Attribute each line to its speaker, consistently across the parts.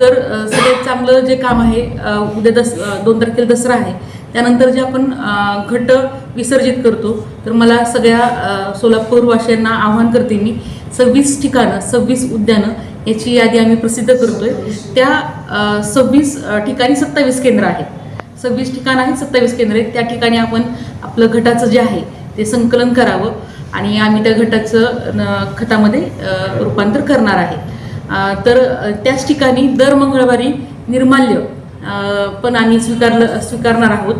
Speaker 1: तर सगळ्यात चांगलं जे काम आहे उद्या दस दोन तारखेला दसरा आहे. त्यानंतर जे आपण घट विसर्जित करतो तर मला सगळ्या अ, सोलापूरवासियांना आवाहन करते मी सव्वीस ठिकाणं सव्वीस उद्यानं याची यादी आम्ही प्रसिद्ध करतोय. त्या सव्वीस ठिकाणी सत्तावीस केंद्र आहेत. सव्वीस ठिकाण आहेत सत्तावीस केंद्र आहेत. त्या ठिकाणी आपण आपलं घटाचं जे आहे ते संकलन करावं आणि आम्ही त्या घटाचं न, खतामध्ये रूपांतर करणार आहे. तर त्याच ठिकाणी दर मंगळवारी निर्माल्य पण आम्ही स्वीकारलं स्वीकारणार आहोत.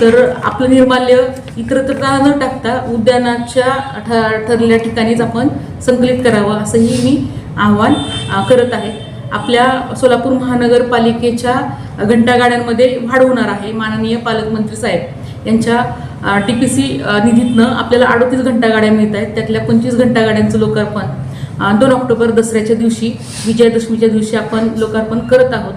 Speaker 1: तर आपलं निर्माल्य इतरत्र न टाकता उद्यानाच्या ठ- ठरलेल्या ठिकाणीच आपण संकलित करावं असंही मी आव्हान करत आहे. आपल्या सोलापूर महानगरपालिकेच्या घंटागाड्यांमध्ये वाढ होणार आहे माननीय पालकमंत्री साहेब. यांच्या टी पी सी निधीतनं आपल्याला अडोतीस घंटागाड्या मिळत आहेत त्यातल्या पंचवीस घंटागाड्यांचं लोकार्पण दोन ऑक्टोबर दसऱ्याच्या दिवशी विजयादशमीच्या दिवशी आपण लोकार्पण करत आहोत.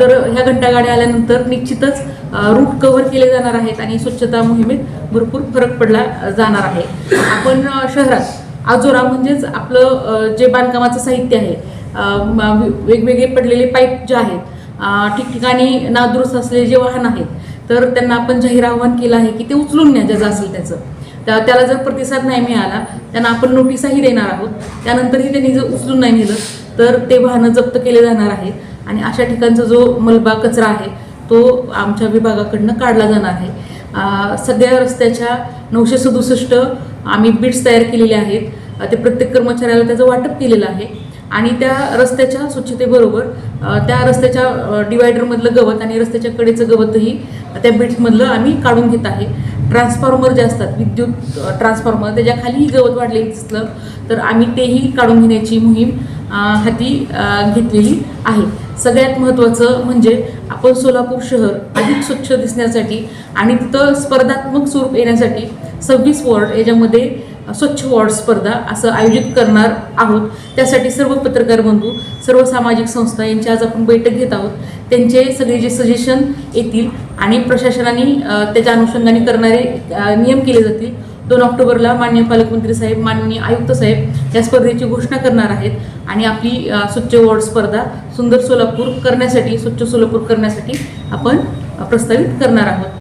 Speaker 1: तर ह्या घंटागाड्या आल्यानंतर निश्चितच रूट कव्हर केले जाणार आहेत आणि स्वच्छता मोहिमेत भरपूर फरक पडला जाणार आहे. आपण शहरात आजोरा म्हणजेच आपलं जे बांधकामाचं साहित्य आहे वेगवेगळे पडलेले पाईप जे आहेत ठिकठिकाणी नादुरुस्त असलेले जे वाहन आहेत तर त्यांना आपण जाहीर आव्हान केलं आहे की ते उचलून न्या ज्याचं असेल त्याचं. त्या त्याला जर प्रतिसाद नाही मिळाला त्यांना आपण नोटीसही देणार आहोत. त्यानंतरही त्यांनी जर उचलून नाही नेलं तर ते वाहनं जप्त केले जाणार आहेत. आणि अशा ठिकाणचा जो मलबा कचरा आहे तो आमच्या विभागाकडनं काढला जाणार आहे. सगळ्या रस्त्याच्या नऊशे सदुसष्ट आम्ही बिट्स तयार केलेले आहेत. ते प्रत्येक कर्मचाऱ्याला त्याचं वाटप केलेलं आहे. आणि त्या रस्त्याच्या स्वच्छतेबरोबर त्या रस्त्याच्या डिवायडरमधलं गवत आणि रस्त्याच्या कडेचं गवतही त्या बिट्समधलं आम्ही काढून घेत आहे. ट्रान्सफॉर्मर जे असतात विद्युत ट्रान्सफॉर्मर त्याच्या खालीही गवत वाढलेलं दिसलं तर आम्ही तेही काढून घेण्याची मोहीम हाती घेतलेली आहे. सगळ्यात महत्त्वाचं म्हणजे आपण सोलापूर शहर अधिक स्वच्छ दिसण्यासाठी आणि तिथं स्पर्धात्मक स्वरूप येण्यासाठी सव्वीस वॉर्ड याच्यामध्ये स्वच्छ वॉर्ड स्पर्धा असं आयोजित करणार आहोत. त्यासाठी सर्व पत्रकार बंधू सर्व सामाजिक संस्था यांची आज आपण बैठक घेत आहोत. त्यांचे सगळे जे सजेशन येतील आणि प्रशासनाने त्याच्या अनुषंगाने करणारे नियम केले जातील. दोन ऑक्टोबरला माननीय पालकमंत्री साहेब माननीय आयुक्त साहेब या स्पर्धेची घोषणा करणार आहेत. आणि आपली स्वच्छ वॉर्ड स्पर्धा सुंदर सोलापूर करण्यासाठी स्वच्छ सोलापूर करण्यासाठी आपण प्रस्तावित करणार आहोत.